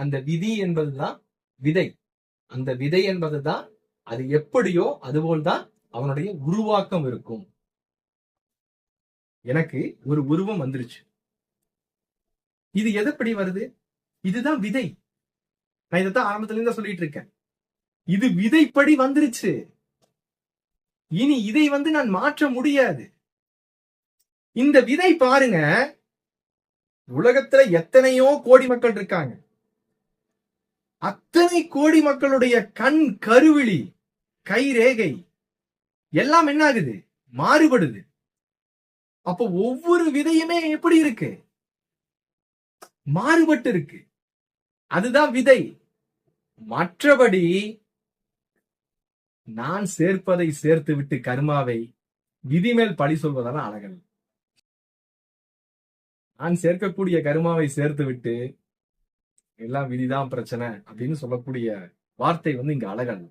அந்த விதி என்பதுதான் விதை. அந்த விதை என்பதுதான் அது எப்படியோ அதுபோல்தான் அவனுடைய உருவாக்கம் இருக்கும். எனக்கு ஒரு உருவம் வந்துருச்சு. இது எதப்படி வருது? இதுதான் விதை. நான் இதைத்தான் ஆரம்பத்துல இருந்து சொல்லிட்டு இருக்கேன். இது விதைப்படி வந்துருச்சு. இனி இதை வந்து நான் மாற்ற முடியாது. இந்த விதை பாருங்க உலகத்துல எத்தனையோ கோடி மக்கள் இருக்காங்க. அத்தனை கோடி மக்களுடைய கண் கருவிழி கை ரேகை எல்லாம் என்ன ஆகுது மாறுபடுது. அப்போ ஒவ்வொரு விதையுமே எப்படி இருக்கு? மாறுபட்டு இருக்கு. அதுதான் விதை. மற்றபடி நான் சேர்ப்பதை சேர்த்து விட்டு கர்மாவை விதிமேல் பழி சொல்வதெல்லாம் அழகல். நான் சேர்க்கக்கூடிய கருமாவை சேர்த்து விட்டு எல்லாம் விதிதான் பிரச்சனை அப்படின்னு சொல்லக்கூடிய வார்த்தை வந்து இங்க அழகல்ல